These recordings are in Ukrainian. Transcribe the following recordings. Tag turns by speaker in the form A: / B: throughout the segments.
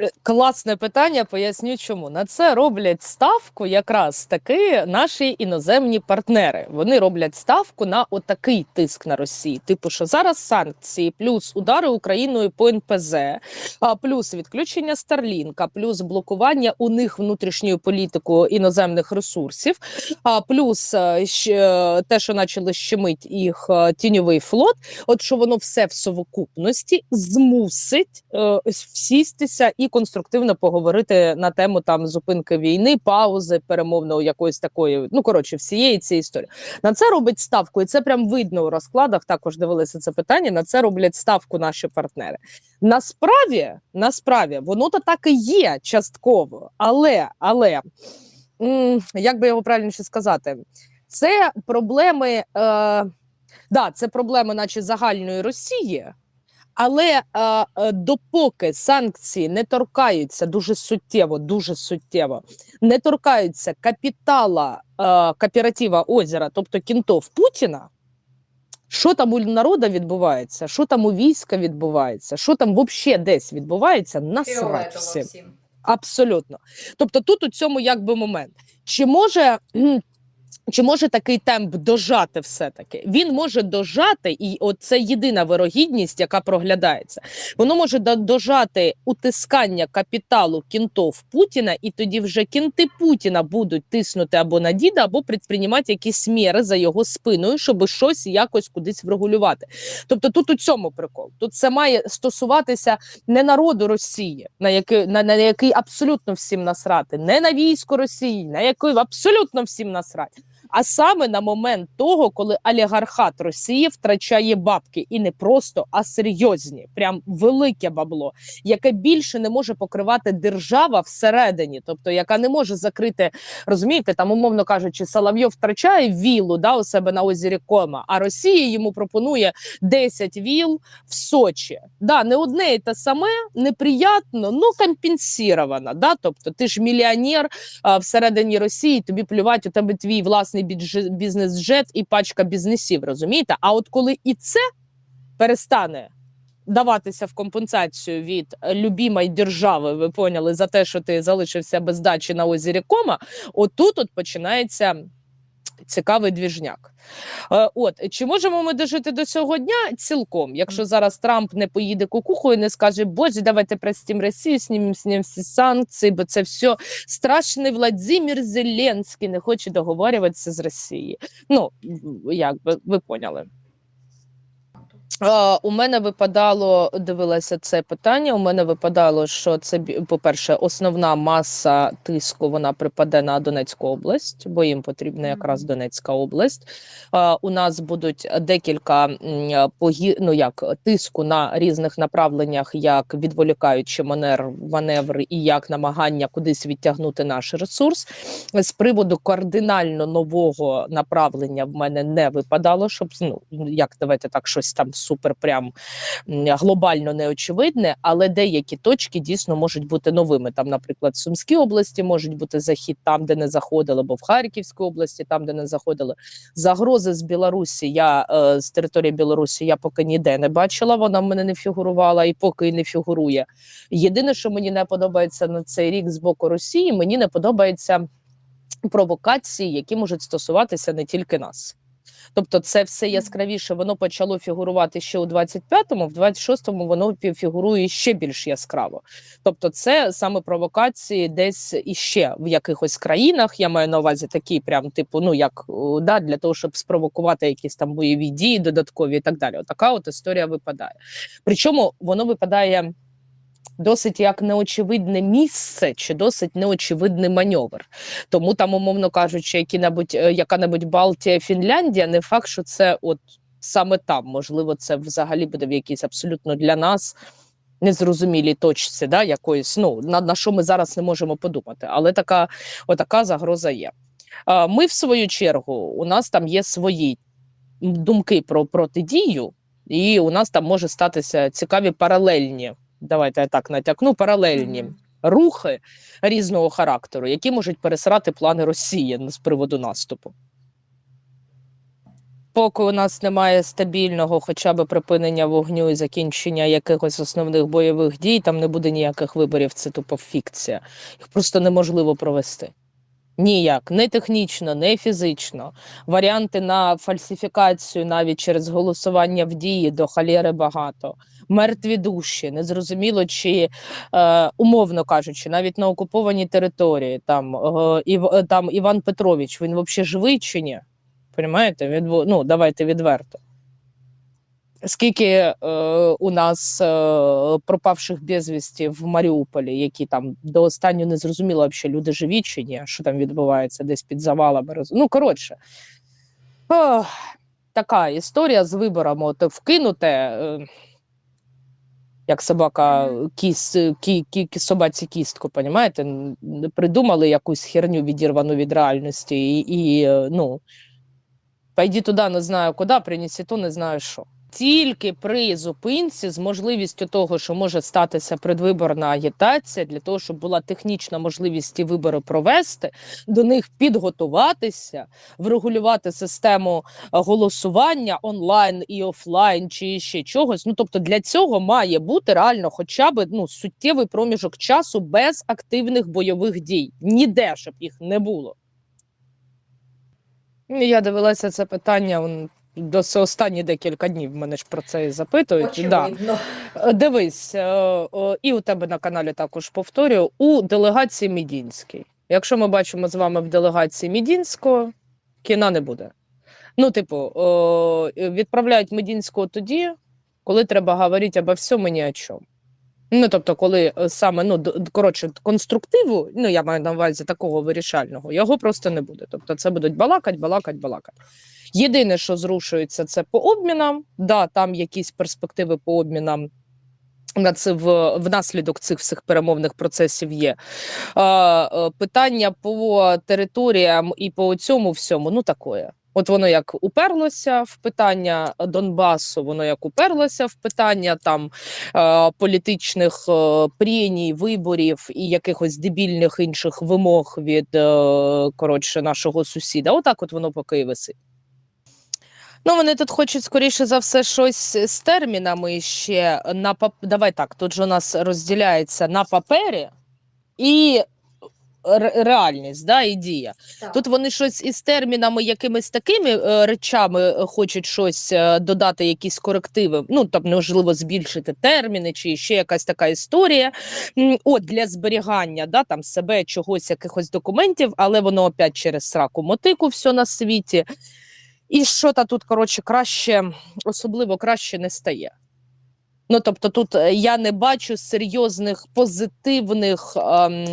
A: Е, Класне питання, поясню чому. На це роблять ставку якраз таки наші іноземні партнери. Вони роблять ставку на отакий тиск на Росії. Типу, що зараз санкції, плюс удари Україною по НПЗ, а плюс відключення Старлінка, плюс блокування у них внутрішньою політикою іноземних ресурсів, а плюс е, ще те, що почали щемить їх е, тіньовий флот. От що воно все в совокупності змусить е, всістися і конструктивно поговорити на тему там зупинки війни, паузи, перемовної якоїсь такої. Ну коротше, всієї цієї історії. На це робить ставку, і це прям видно у розкладах. Також дивилися це питання. На це роблять ставку наші партнери. Насправді, насправді, воно то так і є частково, але але як би його правильніше сказати, це проблеми. Е, да, це проблеми, наче загальної Росії. Але е, е, допоки санкції не торкаються дуже суттєво, дуже суттєво, не торкаються капітала е, кооператива озера, тобто кінтов Путіна, що там у народу відбувається, що там у війська відбувається, що там взагалі десь відбувається, насрать всім. Абсолютно. Тобто, тут у цьому якби момент. Чи може. Чи може такий темп дожати все-таки? Він може дожати, і от це єдина вирогідність, яка проглядається. Воно може до- дожати утискання капіталу кінтов Путіна, і тоді вже кінти Путіна будуть тиснути або на діда, або предприймати якісь міри за його спиною, щоб щось якось кудись врегулювати. Тобто тут у цьому прикол. Тут це має стосуватися не народу Росії, на який на, на який абсолютно всім насрати, не на військо Росії, на який абсолютно всім насрати. А саме на момент того, коли олігархат Росії втрачає бабки, і не просто, а серйозні, прям велике бабло, яке більше не може покривати держава всередині, тобто яка не може закрити, розумієте, там умовно кажучи, Соловйов втрачає віллу да, у себе на озері Кома, а Росія йому пропонує 10 віл в Сочі. Да, не одне і те саме, неприятно, ну компенсіровано. Да? Тобто ти ж мільйонер а, всередині Росії, тобі плювати, у тебе твій власний бідж- бізнес-джет і пачка бізнесів, розумієте? А от коли і це перестане даватися в компенсацію від любімої держави, ви поняли, за те, що ти залишився без дачі на озері Кома, отут от починається цікавий двіжняк. Е, От чи можемо ми дожити до цього дня? Цілком, якщо зараз Трамп не поїде кукухою, не скаже, боже, давайте простім Росію, знімемо з ним всі санкції, бо це все страшний Владимир Зеленський не хоче договорюватися з Росією. Ну як би ви поняли. У мене випадало, дивилася це питання. У мене випадало, що це по-перше, основна маса тиску вона припаде на Донецьку область, бо їм потрібна якраз Донецька область. У нас будуть декілька ну, як тиску на різних направленнях, як відволікаючи манер маневри і як намагання кудись відтягнути наш ресурс. З приводу кардинально нового направлення в мене не випадало, щоб ну як давайте так щось там супер прям глобально неочевидне, але деякі точки дійсно можуть бути новими. Там, наприклад, в Сумській області можуть бути захід там, де не заходили, бо в Харківській області, там, де не заходили. Загрози з Білорусі. Я е, з території Білорусі я поки ніде не бачила. Вона в мене не фігурувала і поки не фігурує. Єдине, що мені не подобається на цей рік з боку Росії, мені не подобається провокації, які можуть стосуватися не тільки нас. Тобто, це все яскравіше, воно почало фігурувати ще у 25-му, в 26-му воно фігурує ще більш яскраво. Тобто, це саме провокації десь іще в якихось країнах. Я маю на увазі такі, прям типу, ну як да, для того, щоб спровокувати якісь там бойові дії додаткові і так далі. Отака от історія випадає. Причому воно випадає досить як неочевидне місце чи досить неочевидний маневр. Тому там, умовно кажучи, які-небудь, е, яка-небудь Балтія, Фінляндія, не факт, що це от саме там. Можливо, це взагалі буде в якійсь абсолютно для нас. Незрозумілій точці, да, якоїсь, ну на, на що ми зараз не можемо подумати, але така отака загроза є. А, ми, в свою чергу, у нас там є свої думки про протидію, і у нас там може статися цікаві паралельні. Давайте я так натякну, паралельні рухи різного характеру, які можуть пересрати плани Росії з приводу наступу. поки у нас немає стабільного хоча б припинення вогню і закінчення якихось основних бойових дій, там не буде ніяких виборів, це тупо фікція. Їх просто неможливо провести. Ніяк, не технічно, не фізично. Варіанти на фальсифікацію навіть через голосування в дії до халєри багато. Мертві душі, незрозуміло, чи е, умовно кажучи, навіть на окупованій території там, е, Ів, е, там Іван Петрович, він взагалі живий чи ні? Понімаєте? Від, ну, давайте відверто. Скільки е, у нас е, пропавших безвісті в Маріуполі, які там до останнього не зрозуміло, взагалі люди живі чи ні, що там відбувається десь під завалами. Ну, коротше, ох, така історія з виборами. От вкинуте, е, як собака кіс, кі, кі, кі, собаці кістку, понімаєте? Придумали якусь херню відірвану від реальності, і, і е, ну, пойди туди, не знаю куди, принеси то, не знаю що. Тільки при зупинці з можливістю того, що може статися предвиборна агітація, для того, щоб була технічна можливість ті вибори провести, до них підготуватися, врегулювати систему е, голосування онлайн і офлайн, чи ще чогось. Ну тобто для цього має бути реально хоча б ну суттєвий проміжок часу без активних бойових дій. Ніде щоб їх не було. Я дивилася це питання до останні декілька днів. Мене ж про це і запитують. Да.
B: Очевидно.
A: Е, Дивись, е, і у тебе на каналі також повторюю, у делегації Мідінській. Якщо ми бачимо з вами в делегації Мідінського, кіна не буде. Ну, типу, відправляють Медінського тоді, коли треба говорити обо всьому ні о чому. Ну, тобто, коли е, саме ну, коротше, конструктиву, ну я маю на увазі такого вирішального, його просто не буде. Тобто, це будуть балакать, балакать, балакать. Єдине, що зрушується, це по обмінам. Да, там якісь перспективи по обмінам. На це в внаслідок цих всіх перемовних процесів є. Е, питання по територіям і по цьому всьому, ну такое. От воно як уперлося в питання Донбасу, воно як уперлося в питання там е, політичних е, преній, виборів і якихось дебільних інших вимог від е, коротше нашого сусіда. Отак, от воно поки і висить. Ну, вони тут хочуть, скоріше за все, щось з термінами ще на пап... Давай так, тут же у нас розділяється на папері і реальність, да, і дія.
B: Так.
A: Тут вони щось із термінами, якимись такими е, речами е, хочуть щось е, додати, якісь корективи. Ну там можливо збільшити терміни, чи ще якась така історія. От для зберігання да, там себе чогось, якихось документів, але воно опять через сраку мотику все на світі. І що та тут, коротше, краще, особливо краще не стає. Ну, тобто, тут е, я не бачу серйозних позитивних, ем,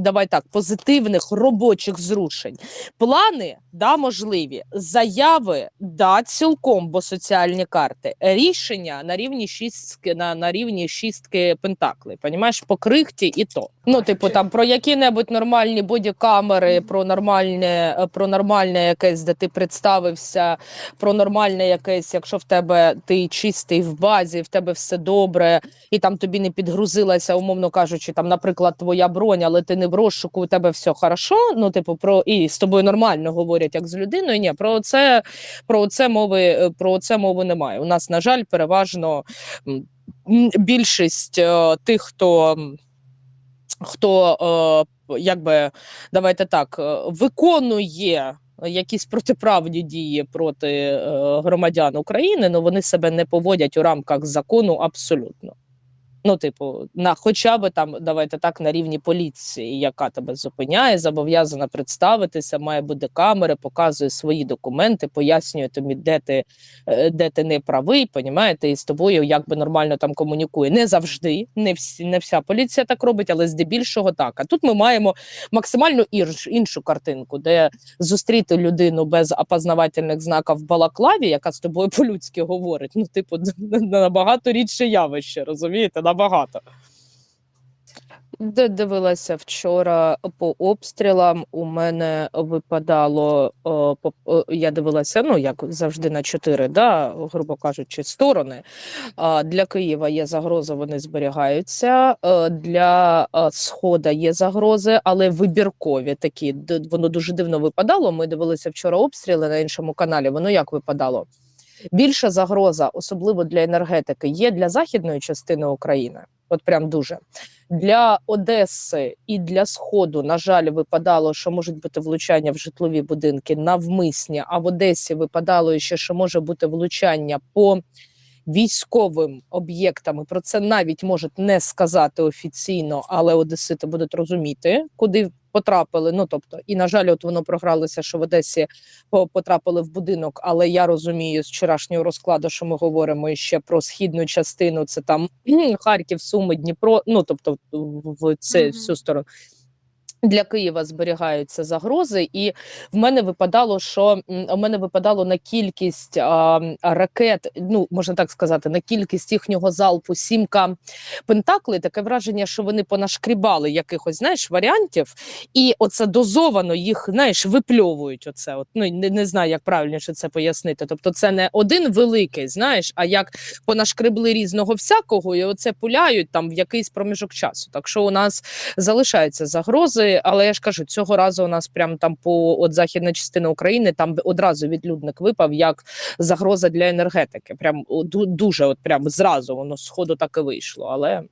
A: давай так, позитивних робочих зрушень. Плани да, можливі, заяви да, цілком, бо соціальні карти, рішення на рівні шістки, на, на рівні шістки пентаклей. Понімаєш, по крихті і то. Ну, типу, там про які-небудь нормальні бодікамери, про нормальне, е, про нормальне якесь, де ти представився, про нормальне якесь, якщо в тебе ти чистий в базі, в тебе все добре, і там тобі не підгрузилася, умовно кажучи, там, наприклад, твоя бронь, але ти не в розшуку, у тебе все хорошо. Ну, типу, про і з тобою нормально говорять як з людиною. Ні, про це про це мови е, про це мови немає. У нас, на жаль, переважно більшість е, тих, хто. Хто е, якби давайте так е, виконує якісь протиправні дії проти е, громадян України, ну вони себе не поводять у рамках закону абсолютно. Ну, типу, на хоча б там, давайте так, на рівні поліції, яка тебе зупиняє, зобов'язана представитися, має бути камери, показує свої документи, пояснює тобі, де ти, е, де ти не правий, понімаєте, і з тобою якби нормально там комунікує. Не завжди, не всі, не вся поліція так робить, але здебільшого так. А тут ми маємо максимально іншу картинку, де зустріти людину без опознавательних знаків в балаклаві, яка з тобою по-людськи говорить. Ну, типу, набагато рідше явище, розумієте? Набагато. Дивилася вчора по обстрілам. У мене випадало о, по- о, я дивилася, ну як завжди на чотири, да, грубо кажучи, сторони. Для Києва є загроза, вони зберігаються. Е, Для е, Схода є загрози, але вибіркові такі. Воно дуже дивно випадало. Ми дивилися вчора обстріли на іншому каналі. Воно як випадало? Більша загроза, особливо для енергетики, є для західної частини України. От прям дуже для Одеси і для Сходу, на жаль, випадало, що можуть бути влучання в житлові будинки навмисні. А в Одесі випадало ще, що може бути влучання по військовим об'єктам. І Про це навіть можуть не сказати офіційно, але одесити будуть розуміти, куди потрапили. Ну тобто, і на жаль, от воно програлося, що в Одесі по- потрапили в будинок. Але я розумію з вчорашнього розкладу, що ми говоримо ще про східну частину. Це там Харків, Суми, Дніпро. Ну тобто, в це
B: Мгм.
A: всю сторону. Для Києва зберігаються загрози, і в мене випадало, що у мене випадало на кількість а, ракет, ну можна так сказати, на кількість їхнього залпу сімка пентакли. Таке враження, що вони понашкрібали якихось знаєш варіантів, і оце дозовано їх знаєш, випльовують. Оце от ну не, не знаю, як правильніше це пояснити. Тобто, це не один великий, знаєш, а як понашкребли різного всякого, і оце пуляють там в якийсь проміжок часу. Так що у нас залишаються загрози, але я ж кажу, цього разу у нас прям там по от західна частина України там одразу відлюдник випав як загроза для енергетики. Прям дуже, от прям зразу воно з ходу так і вийшло. Але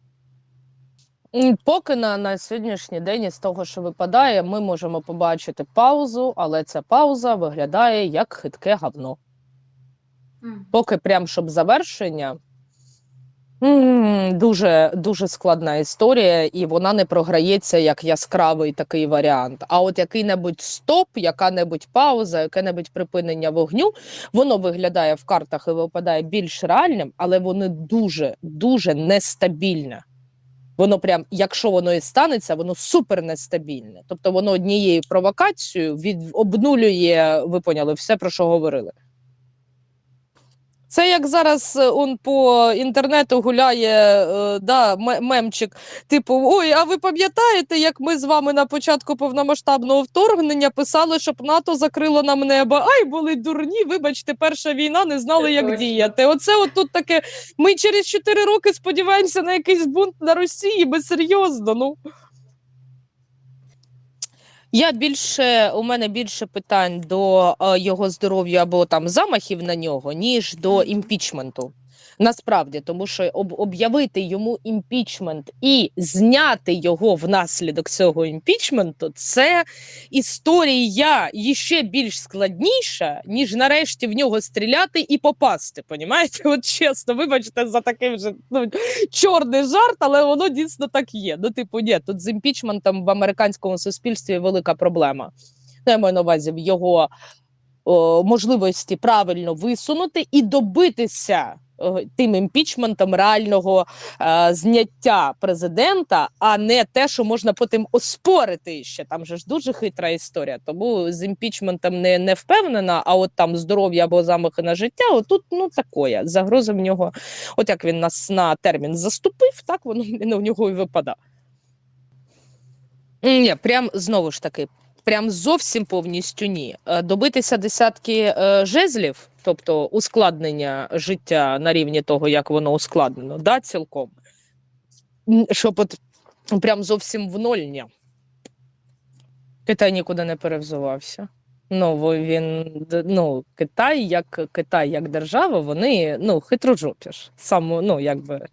A: поки на, на сьогоднішній день із того, що випадає, ми можемо побачити паузу, але ця пауза виглядає як хитке гавно. Поки прям щоб завершення. Дуже дуже складна історія, і вона не програється як яскравий такий варіант. А от який-небудь стоп, яка-небудь пауза, яке-небудь припинення вогню, воно виглядає в картах і випадає більш реальним, але воно дуже дуже нестабільне. Воно прям, якщо воно і станеться, воно супер нестабільне. Тобто воно однією провокацією від обнулює, ви поняли, все про що говорили. Це як зараз е, он по інтернету гуляє е, да, мемчик. Типу, ой, а ви пам'ятаєте, як ми з вами на початку повномасштабного вторгнення писали, щоб НАТО закрило нам небо? Ай, були дурні, вибачте, перша війна, не знали, як діяти. Оце от тут таке. Ми через 4 роки сподіваємося на якийсь бунт на Росії, бо серйозно. Ну. Я більше у мене більше питань до е, його здоров'я або там замахів на нього, ніж до імпічменту. Насправді, тому що об, об'явити йому імпічмент і зняти його внаслідок цього імпічменту, це історія іще більш складніша, ніж нарешті в нього стріляти і попасти. Понімаєте? От чесно, вибачте за такий вже ну, чорний жарт, але воно дійсно так є. Ну, типу, ні, тут з імпічментом в американському суспільстві велика проблема. Ну, я маю на увазі в його можливості правильно висунути і добитися тим імпічментом реального е, зняття президента, а не те, що можна потім оспорити ще. Там же ж дуже хитра історія. Тому з імпічментом не, не впевнена, а от там здоров'я або замахи на життя, отут ну такое. Загроза в нього, от як він нас на термін заступив, так воно в нього і випадає. Ні, прям знову ж таки, прям зовсім повністю ні. Е, Добитися десятки е, жезлів, тобто ускладнення життя на рівні того, як воно ускладнено, да, цілком. Щоб от прям зовсім в ноль ні. Китай нікуди не перевзувався. Ну, він ну, Китай, як Китай, як держава, вони ну, хитрожопі ж. Само, ну, якби.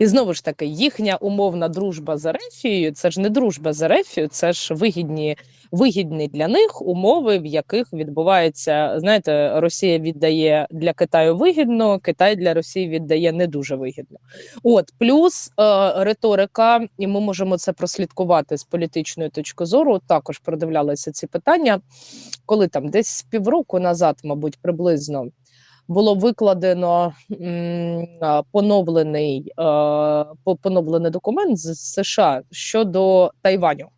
A: І знову ж таки, їхня умовна дружба з Ерефією це ж не дружба з Ерефією, це ж вигідні, вигідні для них умови, в яких відбувається. Знаєте, Росія віддає для Китаю вигідно, Китай для Росії віддає не дуже вигідно. От плюс е, риторика, і ми можемо це прослідкувати з політичної точки зору. Також продивлялися ці питання, коли там десь півроку назад, мабуть, приблизно було викладено поновлений, е, поновлений документ з США щодо Тайваню.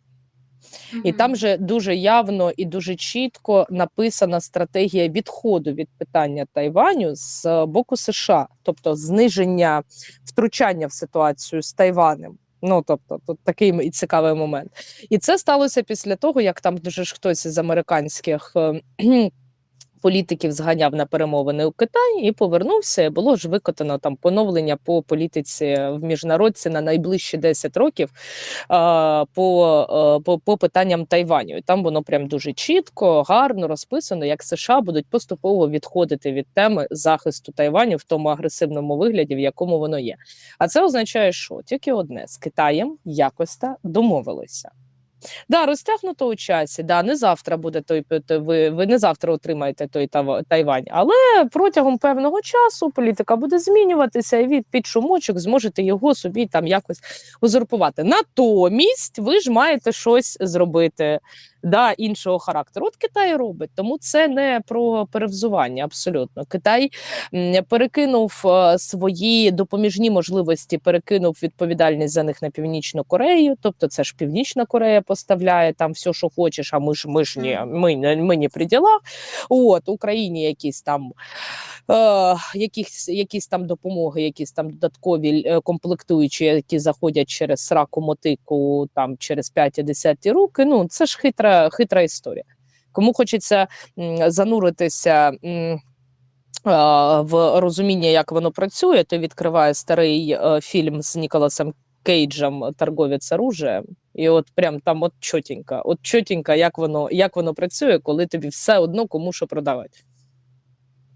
A: І там же дуже явно і дуже чітко написана стратегія відходу від питання Тайваню з боку США, тобто зниження втручання в ситуацію з Тайванем. Ну тобто, тут такий цікавий момент. І це сталося після того, як там дуже ж хтось із американських. Політиків зганяв на перемовини у Китай і повернувся. Було ж викотано там поновлення по політиці в міжнародці на найближчі 10 років а, по, е, по, по питанням Тайваню. І там воно прям дуже чітко, гарно розписано, як США будуть поступово відходити від теми захисту Тайваню в тому агресивному вигляді, в якому воно є. А це означає, що тільки одне з Китаєм якось та домовилися. Да, розтягнуто у часі. Да, не завтра буде той ви, ви не завтра отримаєте той Тайвань, але протягом певного часу політика буде змінюватися, і від під шумочок зможете його собі там якось узурпувати. Натомість ви ж маєте щось зробити да, іншого характеру. От Китай робить, тому це не про перевзування. Абсолютно, Китай перекинув е, свої допоміжні можливості, перекинув відповідальність за них на північну Корею. Тобто, це ж Північна Корея поставляє там все, що хочеш. А ми ж ми ж ні, ми, ми не при ділах. От Україні якісь там. Е, якісь, якісь там допомоги, якісь там додаткові е, комплектуючі, які заходять через сраку мотику, там через 5 і 10 руки. Ну це ж хитра, хитра історія. Кому хочеться зануритися. в розуміння, як воно працює, то відкриває старий е, фільм з Ніколасом Кейджем Торговець оружием. І от прям там от чотенько, от чотенько, як воно, як воно працює, коли тобі все одно кому що продавати.